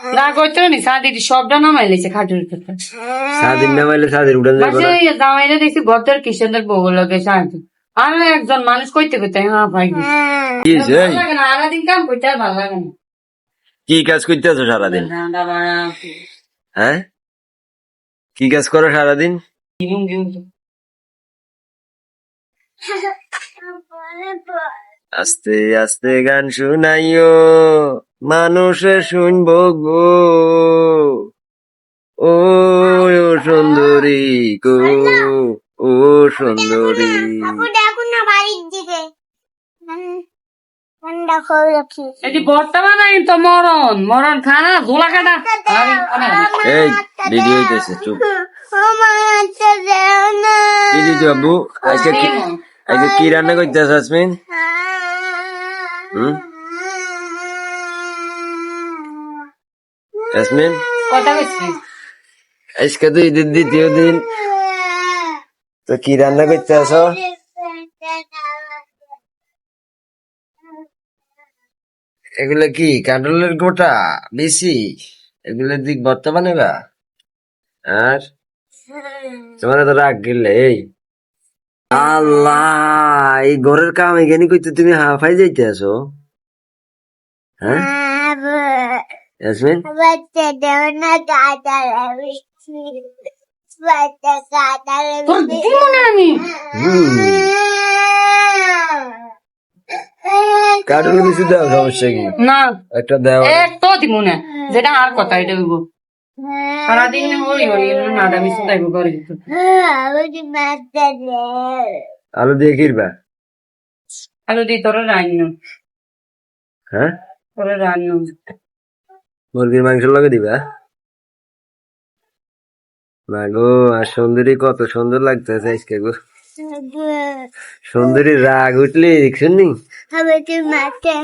না করতে নি সাদির সবটা নামাই লেছে খাটুর ক্ষেত্রে নামাইলে সাদির উড়ান যাবে মাসে না জামাইরে দেখছি গদ্দার কিষেনের বউ লগে শান্তি আর একজন মানুষ কইতে কইতে হ্যাঁ ভাই কি? কাম করতে আর ভালো লাগে না। কি কাজ করতেছো সারাদিন? হ্যাঁ? কি কাজ করো সারাদিন? আস্তে আস্তে গান শুনাইও। মানুষে শুনব গো। ও সুন্দরী গো ও সুন্দরী। কাকু দেখুন না বাড়ির দিকে ঠান্ডা করে রাখি তো মরণ মরণ খানা ধুলা কাটা। এই ভিডিও হইতেছে চুপ। কি দিদি বাবু আজকে আজকে কি রান্না করতেছ আসমিন হুম? আসমিন কথা কইছি আজকে তো ঈদের দ্বিতীয় দিন। তো কি রান্না করতে আসো? এগুলো কি কাঁঠালের গোটা বেশি? এগুলো দিক বর্তমানে বা? আর? তোমার তো রাগ গেলে এই। আল্লাহ এই ঘরের কাম এখানে কইতে তুমি হাফাই যাইতে আসো। হ্যাঁ? ইয়াসমিন না মনে বেশি দাও সমস্যা কি? না। একটা দাও এক তো দিব না যেটা আর কথা এটা সারাদিন থাকব করে দিত আমাকে আলু দিয়ে কিরবা আলু দি তোর রান্না হ্যাঁ? তোর রান্না মুরগির মাংস লগে দিবা? না গো আর সুন্দরী কত সুন্দর লাগতেছে আজকে গো। সুন্দরী রাগ উঠলি দেখছেন নি? আমাকে মাথা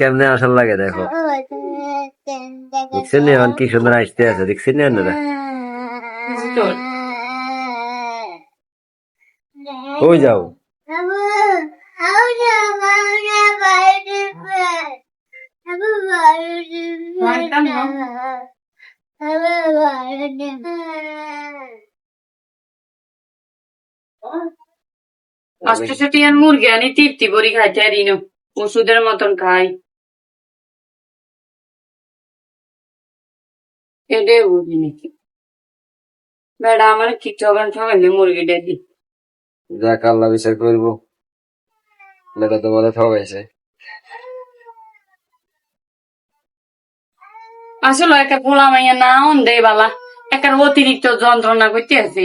কেমনে আসার লাগে দেখো। দেখছেন নি এখন কি সুন্দর আসতে আছে দেখছেন নি আপনারা ওই যাও? আস্তে মুরগি আনি, তৃপ্তি আর ইনো ওষুধের মতন খাই। এডে বুঝি নাকি। বেড়া, আমার ঠগাইলে মুরগিটা দি যাক আল্লাহ বিচার করব। লেটা তো বলে আসলে একটা পোলা মাইয়া না অন দেয় বালা। একটা অতিরিক্ত যন্ত্রণা করতে আছে